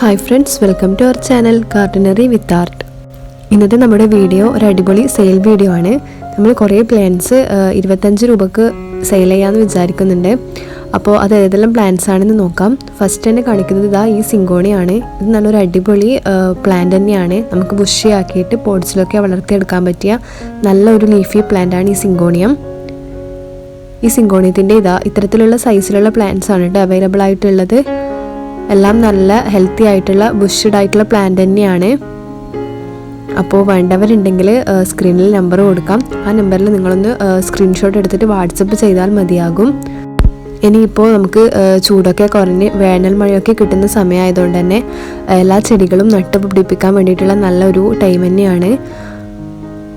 Hi friends welcome to our channel gardenery with art ഇന്നത്തെ നമ്മുടെ video ഒരു അടിപൊളി സെയിൽ വീഡിയോ ആണ്. നമ്മൾ കുറേ പ്ലാൻസ് ഇരുപത്തഞ്ച് രൂപക്ക് സെയിൽ ചെയ്യാമെന്ന് വിചാരിക്കുന്നുണ്ട്. അപ്പോൾ അത് ഏതെല്ലാം പ്ലാന്റ്സ് ആണെന്ന് നോക്കാം. ഫസ്റ്റ് തന്നെ കാണിക്കുന്നത് ഇതാ ഈ സിങ്കോണിയാണ്. ഇത് നല്ലൊരു അടിപൊളി പ്ലാന്റ് തന്നെയാണ്. നമുക്ക് ബുഷിയാക്കിയിട്ട് പോട്ട്സിലൊക്കെ വളർത്തിയെടുക്കാൻ പറ്റിയ നല്ലൊരു ലീഫി പ്ലാന്റ് ആണ് ഈ സിങ്കോണിയം. ഈ സിങ്കോണിയത്തിന്റെ ഇതാ ഇത്തരത്തിലുള്ള സൈസിലുള്ള പ്ലാന്റ്സ് ആണ് കേട്ടോ അവൈലബിൾ ആയിട്ടുള്ളത്. എല്ലാം നല്ല ഹെൽത്തി ആയിട്ടുള്ള ബുഷഡ് ആയിട്ടുള്ള പ്ലാന്റ് തന്നെയാണ്. അപ്പോൾ വേണ്ടവരുണ്ടെങ്കിൽ സ്ക്രീനിൽ നമ്പർ കൊടുക്കാം. ആ നമ്പറിൽ നിങ്ങളൊന്ന് സ്ക്രീൻഷോട്ട് എടുത്തിട്ട് വാട്സപ്പ് ചെയ്താൽ മതിയാകും. ഇനിയിപ്പോൾ നമുക്ക് ചൂടൊക്കെ കുറഞ്ഞ് വേനൽ മഴയൊക്കെ കിട്ടുന്ന സമയമായതുകൊണ്ട് തന്നെ എല്ലാ ചെടികളും നട്ടുപിടിപ്പിക്കാൻ വേണ്ടിയിട്ടുള്ള നല്ലൊരു ടൈം തന്നെയാണ്.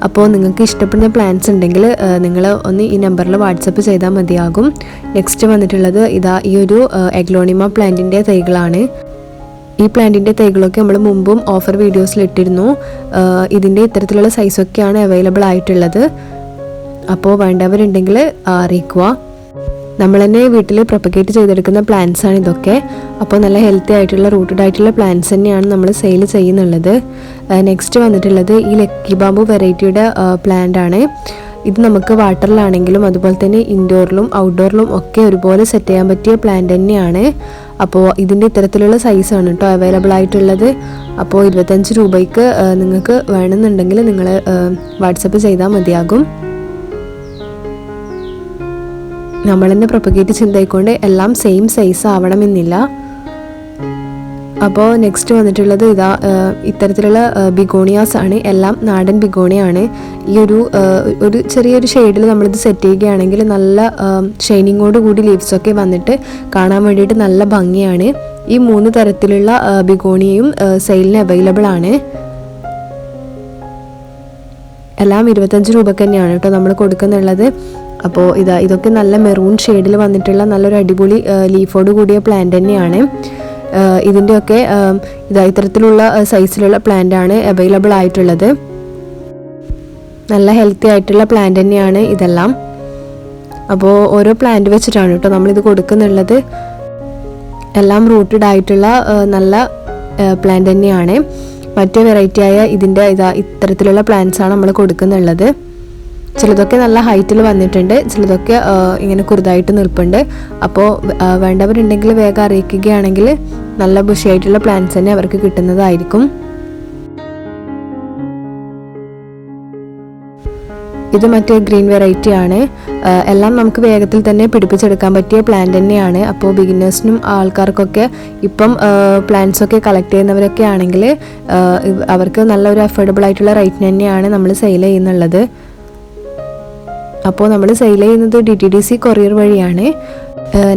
അപ്പോൾ നിങ്ങൾക്ക് ഇഷ്ടപ്പെടുന്ന പ്ലാൻസ് ഉണ്ടെങ്കിൽ നിങ്ങൾ ഒന്ന് ഈ നമ്പറിൽ വാട്സപ്പ് ചെയ്താൽ മതിയാകും. നെക്സ്റ്റ് വന്നിട്ടുള്ളത് ഇതാ ഈ ഒരു എഗ്ലോണിമ പ്ലാന്റിന്റെ തൈകളാണ്. ഈ പ്ലാന്റിന്റെ തൈകളൊക്കെ നമ്മൾ മുമ്പും ഓഫർ വീഡിയോസിൽ ഇട്ടിരുന്നു. ഇതിന്റെ ഇത്തരത്തിലുള്ള സൈസൊക്കെയാണ് അവൈലബിൾ ആയിട്ടുള്ളത്. അപ്പോൾ വേണ്ടവരുണ്ടെങ്കിൽ അറിയിക്കുക. നമ്മൾ തന്നെ വീട്ടിൽ പ്രൊപ്പഗേറ്റ് ചെയ്തെടുക്കുന്ന പ്ലാന്റ്സ് ആണ് ഇതൊക്കെ. അപ്പോൾ നല്ല ഹെൽത്തി ആയിട്ടുള്ള റൂട്ടഡ് ആയിട്ടുള്ള പ്ലാന്റ്സ് തന്നെയാണ് നമ്മൾ സെയിൽ ചെയ്യുന്നുള്ളത്. നെക്സ്റ്റ് വന്നിട്ടുള്ളത് ഈ ലക്കി ബാമ്പു വെറൈറ്റിയുടെ പ്ലാന്റ് ആണ്. ഇത് നമുക്ക് വാട്ടറിലാണെങ്കിലും അതുപോലെ തന്നെ ഇൻഡോറിലും ഔട്ട്ഡോറിലും ഒക്കെ ഒരുപോലെ സെറ്റ് ചെയ്യാൻ പറ്റിയ പ്ലാന്റ് തന്നെയാണ്. അപ്പോൾ ഇതിന്റെ ഇത്തരത്തിലുള്ള സൈസാണ് കേട്ടോ അവൈലബിൾ ആയിട്ടുള്ളത്. അപ്പോൾ ഇരുപത്തഞ്ച് രൂപയ്ക്ക് നിങ്ങൾക്ക് വേണമെന്നുണ്ടെങ്കിൽ നിങ്ങൾ വാട്സപ്പ് ചെയ്താൽ മതിയാകും. നമ്മൾ തന്നെ പ്രൊപ്പഗേറ്റ് ചിന്തയിക്കൊണ്ട് എല്ലാം സെയിം സൈസ് ആവണമെന്നില്ല. അപ്പോൾ നെക്സ്റ്റ് വന്നിട്ടുള്ളത് ഇതാ ഇത്തരത്തിലുള്ള ബിഗോണിയാസ് ആണ്. എല്ലാം നാടൻ ബിഗോണിയാണ് ഈ ഒരു ഒരു ചെറിയൊരു ഷെയ്ഡിൽ നമ്മളിത് സെറ്റ് ചെയ്യുകയാണെങ്കിൽ നല്ല ഷൈനിങ്ങോട് കൂടി ലീവ്സൊക്കെ വന്നിട്ട് കാണാൻ വേണ്ടിയിട്ട് നല്ല ഭംഗിയാണ്. ഈ മൂന്ന് തരത്തിലുള്ള ബിഗോണിയയും സെയിലിന് അവൈലബിൾ ആണ്. എല്ലാം ഇരുപത്തഞ്ച് രൂപക്ക് തന്നെയാണ് കേട്ടോ നമ്മൾ കൊടുക്കുന്നുള്ളത്. അപ്പോൾ ഇതാ ഇതൊക്കെ നല്ല മെറൂൺ ഷെയ്ഡിൽ വന്നിട്ടുള്ള നല്ലൊരു അടിപൊളി ലീഫോട് കൂടിയ പ്ലാന്റ് തന്നെയാണ്. ഇതിന്റെയൊക്കെ ഇതാ ഇത്തരത്തിലുള്ള സൈസിലുള്ള പ്ലാന്റ് ആണ് അവൈലബിൾ ആയിട്ടുള്ളത്. നല്ല ഹെൽത്തി ആയിട്ടുള്ള പ്ലാന്റ് തന്നെയാണ് ഇതെല്ലാം. അപ്പോൾ ഓരോ പ്ലാന്റ് വെച്ചിട്ടാണ് കേട്ടോ നമ്മളിത് കൊടുക്കുന്നുള്ളത്. എല്ലാം റൂട്ടഡ് ആയിട്ടുള്ള നല്ല പ്ലാന്റ് തന്നെയാണ്. മറ്റു വെറൈറ്റിയായ ഇതിന്റെ ഇതാ ഇത്തരത്തിലുള്ള പ്ലാന്റ്സ് ആണ് നമ്മൾ കൊടുക്കുന്നുള്ളത്. ചിലതൊക്കെ നല്ല ഹൈറ്റിൽ വന്നിട്ടുണ്ട് ചിലതൊക്കെ ഇങ്ങനെ കുറുതായിട്ട് നിൽപ്പുണ്ട്. അപ്പോൾ വേണ്ടവരുണ്ടെങ്കിൽ വേഗം അറിയിക്കുകയാണെങ്കിൽ നല്ല ബുഷിയായിട്ടുള്ള പ്ലാന്റ്സ് തന്നെ അവർക്ക് കിട്ടുന്നതായിരിക്കും. ഇത് മറ്റേ ഗ്രീൻ വെറൈറ്റി ആണ്. എല്ലാം നമുക്ക് വേഗത്തിൽ തന്നെ പിടിപ്പിച്ചെടുക്കാൻ പറ്റിയ പ്ലാന്റ് തന്നെയാണ്. അപ്പോൾ ബിഗിനേഴ്സിനും ആൾക്കാർക്കൊക്കെ ഇപ്പം പ്ലാന്റ്സ് ഒക്കെ കളക്ട് ചെയ്യുന്നവരൊക്കെ ആണെങ്കിൽ അവർക്ക് നല്ലൊരു അഫോർഡബിൾ ആയിട്ടുള്ള റേറ്റിന് തന്നെയാണ് നമ്മൾ സെയിൽ ചെയ്യുന്നുള്ളത്. അപ്പോൾ നമ്മൾ സെയിൽ ചെയ്യുന്നത് D T D C courier വഴിയാണ്.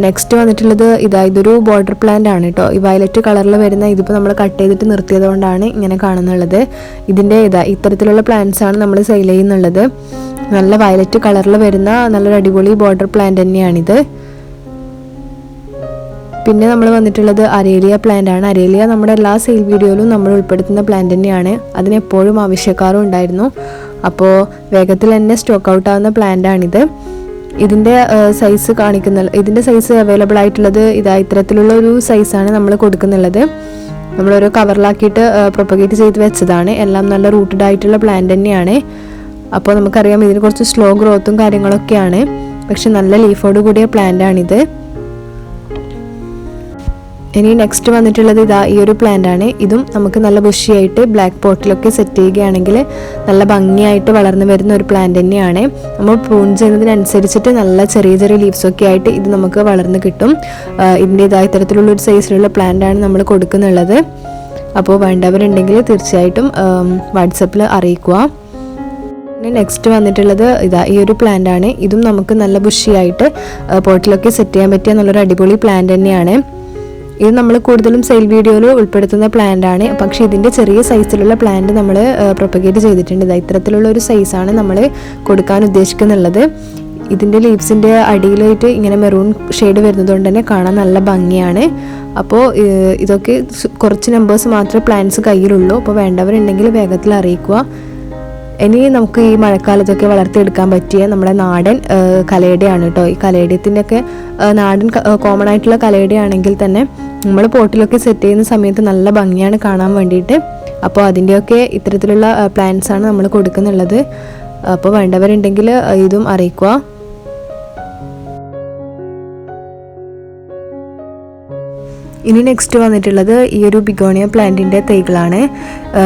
നെക്സ്റ്റ് വന്നിട്ടുള്ളത് ഇതാ ഇതൊരു ബോർഡർ പ്ലാന്റ് ആണ് കേട്ടോ ഈ വയലറ്റ് കളറിൽ വരുന്ന ഇതിപ്പോൾ നമ്മൾ കട്ട് ചെയ്തിട്ട് നിർത്തിയതുകൊണ്ടാണ് ഇങ്ങനെ കാണുന്നുള്ളത്. ഇതിന്റെ ഇതാ ഇത്തരത്തിലുള്ള പ്ലാന്റ്സ് ആണ് നമ്മൾ സെയിൽ ചെയ്യുന്നുള്ളത്. നല്ല വയലറ്റ് കളറിൽ വരുന്ന നല്ലൊരു അടിപൊളി ബോർഡർ പ്ലാന്റ് തന്നെയാണിത്. പിന്നെ നമ്മൾ വന്നിട്ടുള്ളത് അരേലിയ പ്ലാന്റ് ആണ്. അരേലിയ നമ്മുടെ എല്ലാ സെയിൽ വീഡിയോയിലും നമ്മൾ ഉൾപ്പെടുത്തുന്ന പ്ലാന്റ് തന്നെയാണ്. അതിനെപ്പോഴും ആവശ്യക്കാരും ഉണ്ടായിരുന്നു. അപ്പോൾ വേഗത്തിൽ തന്നെ സ്റ്റോക്ക് ഔട്ട് ആവുന്ന പ്ലാന്റ് ആണിത്. ഇതിന്റെ സൈസ് കാണിക്കുന്ന ഇതിന്റെ സൈസ് അവൈലബിൾ ആയിട്ടുള്ളത് ഇതാ ഇത്തരത്തിലുള്ള ഒരു സൈസാണ് നമ്മൾ കൊടുക്കുന്നുള്ളത്. നമ്മൾ കവറിലാക്കിയിട്ട് പ്രൊപ്പഗേറ്റ് ചെയ്ത് വെച്ചതാണ്. എല്ലാം നല്ല റൂട്ടഡ് ആയിട്ടുള്ള പ്ലാന്റ് തന്നെയാണ്. അപ്പോൾ നമുക്കറിയാം ഇതിന് കുറച്ച് സ്ലോ ഗ്രോത്തും കാര്യങ്ങളൊക്കെയാണ്. പക്ഷെ നല്ല ലീഫോട് കൂടിയ പ്ലാന്റ് ആണിത്. ഇനി നെക്സ്റ്റ് വന്നിട്ടുള്ളത് ഇതാ ഈ ഒരു പ്ലാന്റ് ആണ്. ഇതും നമുക്ക് നല്ല ബുഷിയായിട്ട് ബ്ലാക്ക് പോട്ടിലൊക്കെ സെറ്റ് ചെയ്യുകയാണെങ്കിൽ നല്ല ഭംഗിയായിട്ട് വളർന്നു വരുന്ന ഒരു പ്ലാന്റ് തന്നെയാണ്. നമ്മൾ പ്രൂൺ ചെയ്യുന്നതിനനുസരിച്ചിട്ട് നല്ല ചെറിയ ചെറിയ ലീവ്സ് ഒക്കെ ആയിട്ട് ഇത് നമുക്ക് വളർന്ന് കിട്ടും. ഇതിന്റെ ഇതാ ഇത്തരത്തിലുള്ള ഒരു സൈസിലുള്ള പ്ലാന്റ് ആണ് നമ്മൾ കൊടുക്കുന്നുള്ളത്. അപ്പോൾ വേണ്ടവരുണ്ടെങ്കിൽ തീർച്ചയായിട്ടും വാട്സപ്പിൽ അറിയിക്കുക. പിന്നെ നെക്സ്റ്റ് വന്നിട്ടുള്ളത് ഇതാ ഈ ഒരു പ്ലാന്റ് ആണ്. ഇതും നമുക്ക് നല്ല ബുഷിയായിട്ട് പോട്ടിലൊക്കെ സെറ്റ് ചെയ്യാൻ പറ്റിയ നല്ലൊരു അടിപൊളി പ്ലാന്റ് തന്നെയാണ്. ഇത് നമ്മൾ കൂടുതലും സെയിൽ വീഡിയോയിൽ ഉൾപ്പെടുത്തുന്ന പ്ലാന്റ് ആണ്. പക്ഷെ ഇതിന്റെ ചെറിയ സൈസിലുള്ള പ്ലാന്റ് നമ്മൾ പ്രൊപ്പഗേറ്റ് ചെയ്തിട്ടുണ്ട്. ഇതാ ഇത്തരത്തിലുള്ള ഒരു സൈസാണ് നമ്മൾ കൊടുക്കാൻ ഉദ്ദേശിക്കുന്നുള്ളത്. ഇതിന്റെ ലീവ്സിന്റെ അടിയിലായിട്ട് ഇങ്ങനെ മെറൂൺ ഷെയ്ഡ് വരുന്നതുകൊണ്ട് തന്നെ കാണാൻ നല്ല ഭംഗിയാണ്. അപ്പോൾ ഇതൊക്കെ കുറച്ച് നമ്പേഴ്സ് മാത്രമേ പ്ലാന്റ്സ് കയ്യിലുള്ളൂ. അപ്പോൾ വേണ്ടവരുണ്ടെങ്കിൽ വേഗത്തിൽ അറിയിക്കുക. ഇനി നമുക്ക് ഈ മഴക്കാലത്തൊക്കെ വളർത്തിയെടുക്കാൻ പറ്റിയ നമ്മുടെ നാടൻ കലയുടെയാണ് കേട്ടോ. ഈ ആ, നാടൻ കോമൺ ആയിട്ടുള്ള കലയുടെ ആണെങ്കിൽ തന്നെ നമ്മൾ പോട്ടിലൊക്കെ സെറ്റ് ചെയ്യുന്ന സമയത്ത് നല്ല ഭംഗിയാണ് കാണാൻ വേണ്ടിയിട്ട്. അപ്പോൾ അതിന്റെയൊക്കെ ഇത്തരത്തിലുള്ള പ്ലാന്റ്സ് ആണ് നമ്മൾ കൊടുക്കുന്നുള്ളത്. അപ്പോൾ വേണ്ടവരുണ്ടെങ്കിൽ ഇതും അറിയിക്കുക. ഇനി നെക്സ്റ്റ് വന്നിട്ടുള്ളത് ഈ ഒരു ബിഗോണിയ പ്ലാന്റിന്റെ തൈകളാണ്.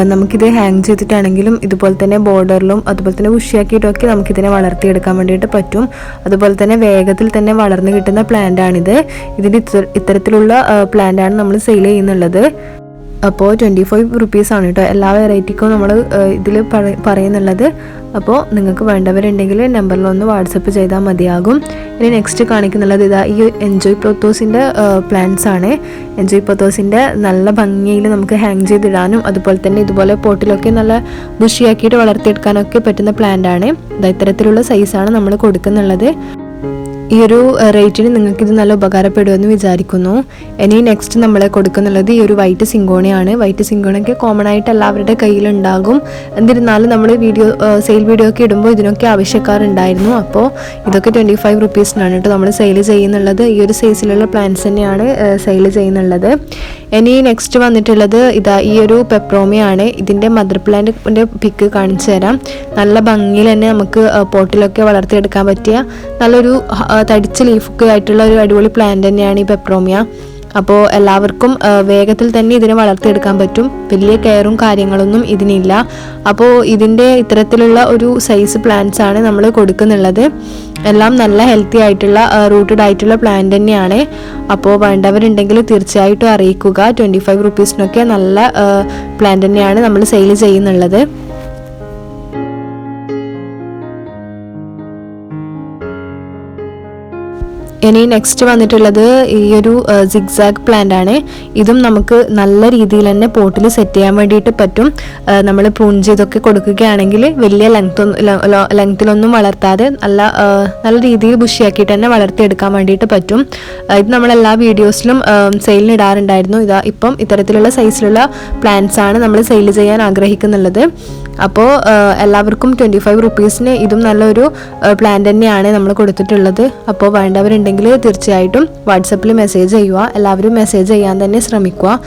നമുക്കിത് ഹാങ് ചെയ്തിട്ടാണെങ്കിലും ഇതുപോലെ തന്നെ ബോർഡറിലും അതുപോലെ തന്നെ ഉഷിയാക്കിയിട്ടൊക്കെ നമുക്കിതിനെ വളർത്തിയെടുക്കാൻ വേണ്ടിയിട്ട് പറ്റും. അതുപോലെ തന്നെ വേഗത്തിൽ തന്നെ വളർന്നു കിട്ടുന്ന പ്ലാന്റാണിത് ഇതിന്റെ ഇത്ത- ഇത്തരത്തിലുള്ള പ്ലാന്റാണ് നമ്മൾ സെയിൽ ചെയ്യുന്നുള്ളത്. അപ്പോൾ ട്വന്റി ഫൈവ് റുപ്പീസാണ് കേട്ടോ എല്ലാ വെറൈറ്റിക്കും നമ്മൾ ഇതിൽ പറയുന്നുള്ളത്. അപ്പോൾ നിങ്ങൾക്ക് വേണ്ടവരുണ്ടെങ്കിൽ നമ്പറിലൊന്ന് വാട്സപ്പ് ചെയ്താൽ മതിയാകും. ഇനി നെക്സ്റ്റ് കാണിക്കുന്നുള്ളത് ഇതാ ഈ എൻജോയ് പൊത്തോസിന്റെ പ്ലാന്റ്സ് ആണ്. എൻജോയ് പൊത്തോസിന്റെ നല്ല ഭംഗിയിൽ നമുക്ക് ഹാങ് ചെയ്തിടാനും അതുപോലെ തന്നെ ഇതുപോലെ പോട്ടിലൊക്കെ നല്ല ബുഷിയാക്കിയിട്ട് വളർത്തിയെടുക്കാനൊക്കെ പറ്റുന്ന പ്ലാന്റ് ആണ്. ഇതാ ഇത്തരത്തിലുള്ള സൈസാണ് നമ്മൾ കൊടുക്കുന്നുള്ളത്. ഈ ഒരു റേറ്റിന് നിങ്ങൾക്ക് ഇത് നല്ല ഉപകാരപ്പെടുമെന്ന് വിചാരിക്കുന്നു. ഇനി നെക്സ്റ്റ് നമ്മൾ കൊടുക്കുന്നുള്ളത് ഈ ഒരു വൈറ്റ് സിങ്കോണിയാണ്. വൈറ്റ് സിങ്കോണൊക്കെ കോമൺ ആയിട്ട് എല്ലാവരുടെ കയ്യിലുണ്ടാകും. എന്നിരുന്നാലും നമ്മൾ വീഡിയോ സെയിൽ വീഡിയോ ഒക്കെ ഇടുമ്പോൾ ഇതിനൊക്കെ ആവശ്യക്കാരുണ്ടായിരുന്നു. അപ്പോൾ ഇതൊക്കെ ട്വന്റി ഫൈവ് റുപ്പീസിനാണ് കേട്ടോ നമ്മൾ സെയിൽ ചെയ്യുന്നുള്ളത്. ഈ ഒരു സൈസിലുള്ള പ്ലാന്റ്സ് തന്നെയാണ് സെയിൽ ചെയ്യുന്നുള്ളത്. ഇനി നെക്സ്റ്റ് വന്നിട്ടുള്ളത് ഇതാ ഈ ഒരു പെപ്രോമിയാണ് ഇതിന്റെ മദർ പ്ലാന്റിന്റെ പിക്ക് കാണിച്ചു തരാം നല്ല ഭംഗിയിൽ തന്നെ നമുക്ക് പോട്ടിലൊക്കെ വളർത്തിയെടുക്കാൻ പറ്റിയ നല്ലൊരു തടിച്ച ലീഫൊക്കെ ആയിട്ടുള്ള ഒരു അടിപൊളി പ്ലാന്റ് തന്നെയാണ് ഈ പെപ്രോമിയ അപ്പോൾ എല്ലാവർക്കും വേഗത്തിൽ തന്നെ ഇതിനെ വളർത്തിയെടുക്കാൻ പറ്റും. വലിയ കെയറും കാര്യങ്ങളൊന്നും ഇതിനില്ല. അപ്പോൾ ഇതിന്റെ ഇത്തരത്തിലുള്ള ഒരു സൈസ് പ്ലാന്റ്സ് ആണ് നമ്മൾ കൊടുക്കുന്നുള്ളത്. എല്ലാം നല്ല ഹെൽത്തി ആയിട്ടുള്ള റൂട്ടഡ് ആയിട്ടുള്ള പ്ലാന്റ് തന്നെയാണ്. അപ്പോൾ വേണ്ടവരുണ്ടെങ്കിൽ തീർച്ചയായിട്ടും അറിയിക്കുക. ട്വന്റി ഫൈവ് റുപ്പീസിനൊക്കെ നല്ല പ്ലാന്റ് തന്നെയാണ് നമ്മൾ സെയിൽ ചെയ്യുന്നുള്ളത്. ഇനി നെക്സ്റ്റ് വന്നിട്ടുള്ളത് ഈ ഒരു സിഗ്സാഗ് പ്ലാന്റ് ആണ്. ഇതും നമുക്ക് നല്ല രീതിയിൽ തന്നെ പോട്ടിൽ സെറ്റ് ചെയ്യാൻ വേണ്ടിയിട്ട് പറ്റും. നമ്മൾ പ്രൂൺ ചെയ്തൊക്കെ കൊടുക്കുകയാണെങ്കിൽ വലിയ ലെങ്ത് ലെങ്ത്തിലൊന്നും വളർത്താതെ നല്ല നല്ല രീതിയിൽ ബുഷിയാക്കിയിട്ട് തന്നെ വളർത്തിയെടുക്കാൻ വേണ്ടിയിട്ട് പറ്റും. ഇത് നമ്മൾ എല്ലാ വീഡിയോസിലും സെയിലിന് ഇടാറുണ്ടായിരുന്നു. ഇതാ ഇപ്പം ഇത്തരത്തിലുള്ള സൈസിലുള്ള പ്ലാന്റ്സ് ആണ് നമ്മൾ സെയിൽ ചെയ്യാൻ ആഗ്രഹിക്കുന്നുള്ളത്. അപ്പോൾ എല്ലാവർക്കും ട്വന്റി ഫൈവ് റുപ്പീസിന് ഇതും നല്ലൊരു പ്ലാൻ തന്നെയാണ് നമ്മൾ കൊടുത്തിട്ടുള്ളത്. അപ്പോൾ വേണ്ടവരുണ്ടെങ്കിൽ തീർച്ചയായിട്ടും വാട്സപ്പിൽ മെസ്സേജ് ചെയ്യുക. എല്ലാവരും മെസ്സേജ് ചെയ്യാൻ തന്നെ ശ്രമിക്കുക.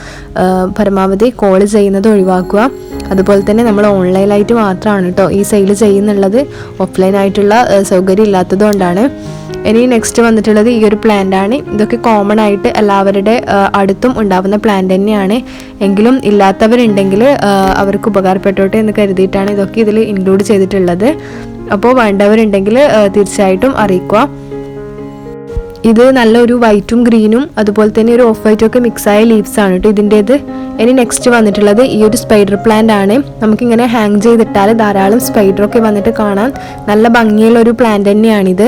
പരമാവധി കോൾ ചെയ്യുന്നത് ഒഴിവാക്കുക. അതുപോലെ തന്നെ നമ്മൾ ഓൺലൈനായിട്ട് മാത്രമാണ് കേട്ടോ ഈ സെയിൽ ചെയ്യുന്നുള്ളത്. ആ, സൗകര്യം ഇല്ലാത്തത് കൊണ്ടാണ്. ഇനി നെക്സ്റ്റ് വന്നിട്ടുള്ളത് ഈ ഒരു പ്ലാന്റ് ആണ്. ഇതൊക്കെ കോമൺ ആയിട്ട് എല്ലാവരുടെ അടുത്തും ഉണ്ടാവുന്ന പ്ലാന്റ് തന്നെയാണ്. എങ്കിലും ഇല്ലാത്തവരുണ്ടെങ്കിൽ അവർക്ക് ഉപകാരപ്പെട്ടോട്ടെ എന്ന് കരുതിയിട്ടാണ് ഇതൊക്കെ ഇതിൽ ഇൻക്ലൂഡ് ചെയ്തിട്ടുള്ളത്. അപ്പോൾ വേണ്ടവരുണ്ടെങ്കിൽ തീർച്ചയായിട്ടും അറിയിക്കുക. ഇത് നല്ലൊരു വൈറ്റും ഗ്രീനും അതുപോലെ തന്നെ ഒരു ഓഫ് വൈറ്റും ഒക്കെ മിക്സ് ആയ ലീവ്സ് ആണ് കേട്ടോ ഇതിന്റേത്. ഇനി നെക്സ്റ്റ് വന്നിട്ടുള്ളത് ഈ ഒരു സ്പൈഡർ പ്ലാന്റ് ആണ്. നമുക്കിങ്ങനെ ഹാങ് ചെയ്തിട്ടാൽ ധാരാളം സ്പൈഡർ ഒക്കെ വന്നിട്ട് കാണാൻ നല്ല ഭംഗിയുള്ള ഒരു പ്ലാന്റ് തന്നെയാണിത്.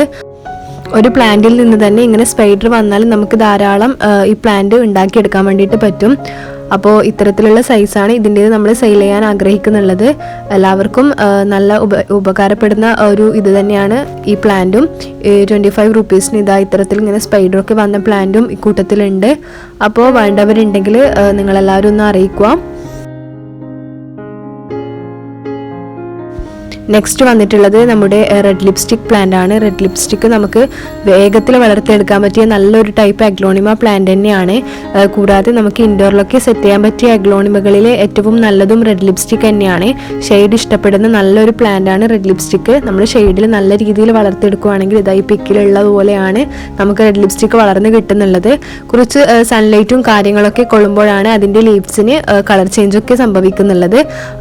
ഒരു പ്ലാന്റിൽ നിന്ന് തന്നെ ഇങ്ങനെ സ്പൈഡർ വന്നാൽ നമുക്ക് ധാരാളം ഈ പ്ലാന്റ് ഉണ്ടാക്കിയെടുക്കാൻ വേണ്ടിയിട്ട് പറ്റും. അപ്പോൾ ഇത്തരത്തിലുള്ള സൈസാണ് ഇതിന്റെ നമ്മൾ സെയിൽ ചെയ്യാൻ ആഗ്രഹിക്കുന്നുള്ളത്. എല്ലാവർക്കും നല്ല ഉപ ഉപകാരപ്പെടുന്ന ഒരു ഇത് തന്നെയാണ് ഈ പ്ലാന്റും ട്വന്റി ഫൈവ് റുപ്പീസിന് ഇതാ ഇത്തരത്തിൽ ഇങ്ങനെ സ്പൈഡറൊക്കെ വന്ന പ്ലാന്റും ഇക്കൂട്ടത്തിലുണ്ട് അപ്പോൾ വേണ്ടവരുണ്ടെങ്കിൽ നിങ്ങളെല്ലാവരും ഒന്ന് അറിയിക്കുക. നെക്സ്റ്റ് വന്നിട്ടുള്ളത് നമ്മുടെ റെഡ് ലിപ്സ്റ്റിക് പ്ലാന്റ് ആണ്. റെഡ് ലിപ്സ്റ്റിക് നമുക്ക് വേഗത്തിൽ വളർത്തിയെടുക്കാൻ പറ്റിയ നല്ലൊരു ടൈപ്പ് അഗ്ലോണിമ പ്ലാന്റ് തന്നെയാണ്. കൂടാതെ നമുക്ക് ഇൻഡോറിലൊക്കെ സെറ്റ് ചെയ്യാൻ പറ്റിയ അഗ്ലോണിമകളിലെ ഏറ്റവും നല്ലതും റെഡ് ലിപ്സ്റ്റിക് തന്നെയാണ്. ഷെയ്ഡ് ഇഷ്ടപ്പെടുന്ന നല്ലൊരു പ്ലാന്റ് ആണ് റെഡ് ലിപ്സ്റ്റിക് നമ്മൾ ഷെയ്ഡിൽ നല്ല രീതിയിൽ വളർത്തിയെടുക്കുകയാണെങ്കിൽ ഇതായി പിക്കിലുള്ളതുപോലെയാണ് നമുക്ക് റെഡ് ലിപ്സ്റ്റിക് വളർന്ന് കിട്ടുന്നുള്ളത്. കുറച്ച് സൺലൈറ്റും കാര്യങ്ങളൊക്കെ കൊള്ളുമ്പോഴാണ് അതിന്റെ ലീവ്സിന് കളർ ചേഞ്ചൊക്കെ സംഭവിക്കുന്നുള്ളത്.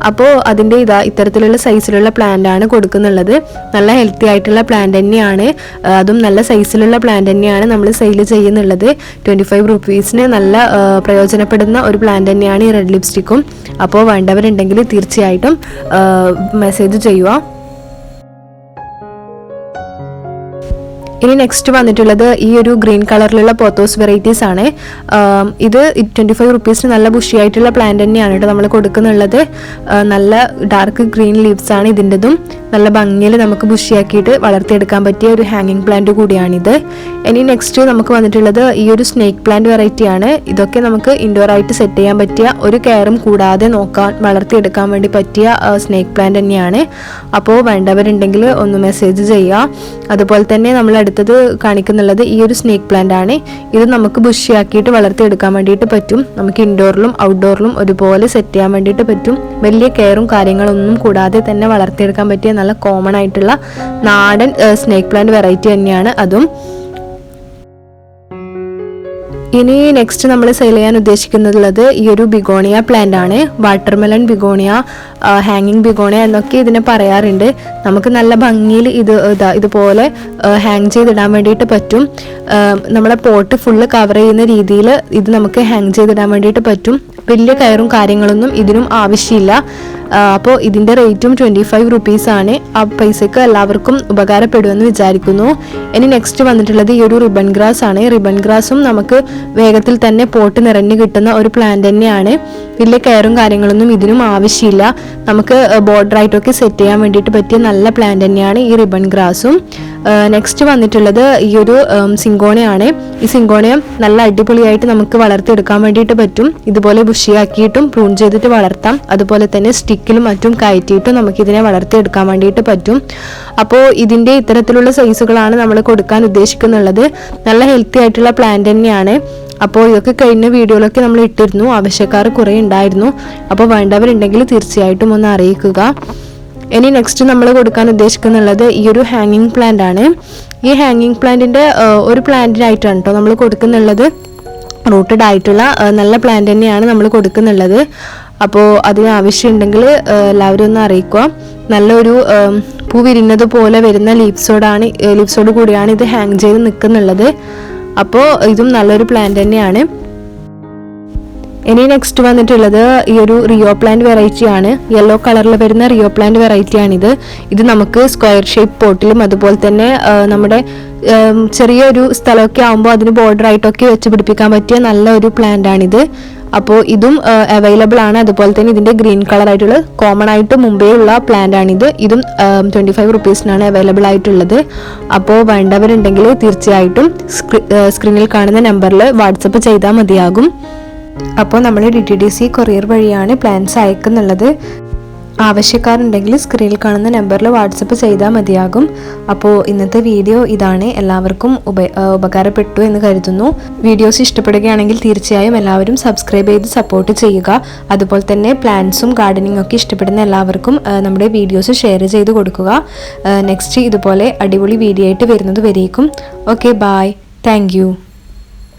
അപ്പോൾ അതിന്റെ ഇതാ ഇത്തരത്തിലുള്ള സൈസിലുള്ള പ്ലാന്റ് ആണ് കൊടുക്കുന്നുള്ളത്. നല്ല ഹെൽത്തി ആയിട്ടുള്ള പ്ലാന്റ് തന്നെയാണ്. അതും നല്ല സൈസിലുള്ള പ്ലാന്റ് തന്നെയാണ് നമ്മൾ സെയിൽ ചെയ്യുന്നുള്ളത്. ട്വന്റി ഫൈവ് റുപ്പീസിന് നല്ല പ്രയോജനപ്പെടുന്ന ഒരു പ്ലാന്റ് തന്നെയാണ് ഈ റെഡ് ലിപ്സ്റ്റിക്കും അപ്പോൾ വേണ്ടവരുണ്ടെങ്കിൽ തീർച്ചയായിട്ടും മെസ്സേജ് ചെയ്യുക. ഇനി നെക്സ്റ്റ് വന്നിട്ടുള്ളത് ഈ ഒരു ഗ്രീൻ കളറിലുള്ള പോത്തോസ് വെറൈറ്റീസ് ആണ്. ഇത് ട്വന്റി ഫൈവ് റുപ്പീസിന് നല്ല ബുഷിയായിട്ടുള്ള പ്ലാന്റ് തന്നെയാണ് കേട്ടോ നമ്മൾ കൊടുക്കുന്നുള്ളത്. നല്ല ഡാർക്ക് ഗ്രീൻ ലീവ്സ് ആണ് ഇതിന്റെതും. നല്ല ഭംഗിയിൽ നമുക്ക് ബുഷിയാക്കിയിട്ട് വളർത്തിയെടുക്കാൻ പറ്റിയ ഒരു ഹാങ്ങിങ് പ്ലാന്റ് കൂടിയാണിത്. ഇനി നെക്സ്റ്റ് നമുക്ക് വന്നിട്ടുള്ളത് ഈ ഒരു സ്നേക്ക് പ്ലാന്റ് വെറൈറ്റി ആണ്. ഇതൊക്കെ നമുക്ക് ഇൻഡോർ ആയിട്ട് സെറ്റ് ചെയ്യാൻ പറ്റിയ ഒരു കെയറും കൂടാതെ നോക്കാൻ വളർത്തിയെടുക്കാൻ വേണ്ടി പറ്റിയ സ്നേക്ക് പ്ലാന്റ് തന്നെയാണ്. അപ്പോൾ വേണ്ടവരുണ്ടെങ്കിൽ ഒന്ന് മെസ്സേജ് ചെയ്യുക അതുപോലെ തന്നെ നമ്മൾ അടുത്തത് കാണിക്കുന്നുള്ളത് ഈ ഒരു സ്നേക്ക് പ്ലാന്റ് ആണ്. ഇത് നമുക്ക് ബുഷിയാക്കിയിട്ട് വളർത്തിയെടുക്കാൻ വേണ്ടിയിട്ട് പറ്റും. നമുക്ക് ഇൻഡോറിലും ഔട്ട്ഡോറിലും ഒരുപോലെ സെറ്റ് ചെയ്യാൻ വേണ്ടിയിട്ട് പറ്റും. വലിയ കെയറും കാര്യങ്ങളൊന്നും കൂടാതെ തന്നെ വളർത്തിയെടുക്കാൻ പറ്റിയ നല്ല കോമൺ ആയിട്ടുള്ള നാടൻ സ്നേക്ക് പ്ലാന്റ് വെറൈറ്റി തന്നെയാണ് അതും. ഇനി നെക്സ്റ്റ് നമ്മൾ സെയിൽ ചെയ്യാൻ ഉദ്ദേശിക്കുന്നുള്ളത് ഈ ഒരു ബിഗോണിയ പ്ലാന്റ് ആണ്. വാട്ടർമെലൺ ബിഗോണിയ ഹാങ്ങിങ് ബിഗോണിയ എന്നൊക്കെ ഇതിനെ പറയാറുണ്ട്. നമുക്ക് നല്ല ഭംഗിയിൽ ഇത് ഇതാ ഇതുപോലെ ഹാങ് ചെയ്തിടാൻ വേണ്ടിയിട്ട് പറ്റും. നമ്മളെ പോട്ട് ഫുള്ള് കവർ ചെയ്യുന്ന രീതിയിൽ ഇത് നമുക്ക് ഹാങ് ചെയ്തിടാൻ വേണ്ടിയിട്ട് പറ്റും. വലിയ കയറും കാര്യങ്ങളൊന്നും ഇതിനും ആവശ്യമില്ല. അപ്പോൾ ഇതിന്റെ റേറ്റും ട്വന്റി ഫൈവ് റുപ്പീസാണ് ആ പൈസയ്ക്ക് എല്ലാവർക്കും ഉപകാരപ്പെടുമെന്ന് വിചാരിക്കുന്നു. ഇനി നെക്സ്റ്റ് വന്നിട്ടുള്ളത് ഈ ഒരു റിബൺ ഗ്രാസ് ആണ്. റിബൺ ഗ്രാസും നമുക്ക് വേഗത്തിൽ തന്നെ പോട്ട് നിറഞ്ഞു കിട്ടുന്ന ഒരു പ്ലാന്റ് തന്നെയാണ്. വലിയ കെയറും കാര്യങ്ങളൊന്നും ഇതിനും ആവശ്യമില്ല. നമുക്ക് ബോർഡർ ആയിട്ടൊക്കെ സെറ്റ് ചെയ്യാൻ വേണ്ടിയിട്ട് പറ്റിയ നല്ല പ്ലാന്റ് തന്നെയാണ് ഈ റിബൺ ഗ്രാസും നെക്സ്റ്റ് വന്നിട്ടുള്ളത് ഈ ഒരു സിങ്കോണയാണ്. ഈ സിങ്കോണയം നല്ല അടിപൊളിയായിട്ട് നമുക്ക് വളർത്തിയെടുക്കാൻ വേണ്ടിയിട്ട് പറ്റും. ഇതുപോലെ ബുഷിയാക്കിയിട്ടും പ്രൂൺ ചെയ്തിട്ട് വളർത്താം. അതുപോലെ തന്നെ സ്റ്റിക്കിലും മറ്റും കയറ്റിയിട്ട് നമുക്ക് ഇതിനെ വളർത്തിയെടുക്കാൻ വേണ്ടിയിട്ട് പറ്റും. അപ്പോൾ ഇതിന്റെ ഇത്തരത്തിലുള്ള സൈസുകളാണ് നമ്മൾ കൊടുക്കാൻ ഉദ്ദേശിക്കുന്നുള്ളത്. നല്ല ഹെൽത്തി ആയിട്ടുള്ള പ്ലാന്റ് തന്നെയാണ്. അപ്പോൾ ഇതൊക്കെ കഴിഞ്ഞ വീഡിയോയിലൊക്കെ നമ്മൾ ഇട്ടിരുന്നു. ആവശ്യക്കാർ കുറേ ഉണ്ടായിരുന്നു. അപ്പോൾ വേണ്ടവരുണ്ടെങ്കിൽ തീർച്ചയായിട്ടും ഒന്ന് അറിയിക്കുക. ഇനി നെക്സ്റ്റ് നമ്മൾ കൊടുക്കാൻ ഉദ്ദേശിക്കുന്നുള്ളത് ഈ ഒരു ഹാങ്ങിങ് പ്ലാന്റ് ആണ്. ഈ ഹാങ്ങിങ് പ്ലാന്റിന്റെ ഒരു പ്ലാന്റിനായിട്ടാണ് കേട്ടോ നമ്മൾ കൊടുക്കുന്നുള്ളത്. റൂട്ടഡ് ആയിട്ടുള്ള നല്ല പ്ലാന്റ് തന്നെയാണ് നമ്മൾ കൊടുക്കുന്നുള്ളത്. അപ്പോൾ അതിന് ആവശ്യമുണ്ടെങ്കിൽ എല്ലാവരും ഒന്ന് അറിയിക്കുക. നല്ലൊരു പൂ വിരിഞ്ഞത് പോലെ വരുന്ന ലീവ്സോടാണ് ലീവ്സോട് കൂടിയാണ് ഇത് ഹാങ് ചെയ്ത് നിൽക്കുന്നുള്ളത്. അപ്പോൾ ഇതും നല്ലൊരു പ്ലാന്റ് തന്നെയാണ്. ഇനി നെക്സ്റ്റ് വന്നിട്ടുള്ളത് ഈ ഒരു റിയോ പ്ലാന്റ് വെറൈറ്റി ആണ്. യെല്ലോ കളറിൽ വരുന്ന റിയോ പ്ലാന്റ് വെറൈറ്റി ആണിത്. ഇത് നമുക്ക് സ്ക്വയർ ഷേപ്പ് പോട്ടിലും അതുപോലെ തന്നെ നമ്മുടെ ചെറിയൊരു സ്ഥലമൊക്കെ ആകുമ്പോൾ അതിന് ബോർഡർ ആയിട്ടൊക്കെ വെച്ച് പിടിപ്പിക്കാൻ പറ്റിയ നല്ല ഒരു പ്ലാന്റ് ആണിത്. അപ്പോൾ ഇതും അവൈലബിൾ ആണ്. അതുപോലെ തന്നെ ഇതിന്റെ ഗ്രീൻ കളർ ആയിട്ടുള്ള കോമൺ ആയിട്ട് മുമ്പേ ഉള്ള പ്ലാന്റ് ആണിത് ഇതും ട്വന്റി ഫൈവ് റുപ്പീസിനാണ് അവൈലബിൾ ആയിട്ടുള്ളത്. അപ്പോൾ വേണ്ടവരുണ്ടെങ്കിൽ തീർച്ചയായിട്ടും സ്ക്രീനിൽ കാണുന്ന നമ്പറിൽ വാട്സപ്പ് ചെയ്താൽ മതിയാകും. അപ്പോൾ നമ്മൾ D T D C courier വഴിയാണ് പ്ലാൻസ് അയക്കുന്നുള്ളത്. ആവശ്യക്കാരുണ്ടെങ്കിൽ സ്ക്രീനിൽ കാണുന്ന നമ്പറിൽ വാട്സപ്പ് ചെയ്താൽ മതിയാകും. അപ്പോൾ ഇന്നത്തെ വീഡിയോ ഇതാണ്. എല്ലാവർക്കും ഉപ ഉപകാരപ്പെട്ടു എന്ന് കരുതുന്നു. വീഡിയോസ് ഇഷ്ടപ്പെടുകയാണെങ്കിൽ തീർച്ചയായും എല്ലാവരും സബ്സ്ക്രൈബ് ചെയ്ത് സപ്പോർട്ട് ചെയ്യുക. അതുപോലെ തന്നെ പ്ലാന്റ്സും ഗാർഡനിങ് ഒക്കെ ഇഷ്ടപ്പെടുന്ന എല്ലാവർക്കും നമ്മുടെ വീഡിയോസ് ഷെയർ ചെയ്ത് കൊടുക്കുക. നെക്സ്റ്റ് ഇതുപോലെ അടിപൊളി വീഡിയോ ആയിട്ട് വരുന്നത് വരേക്കും. Okay bye thank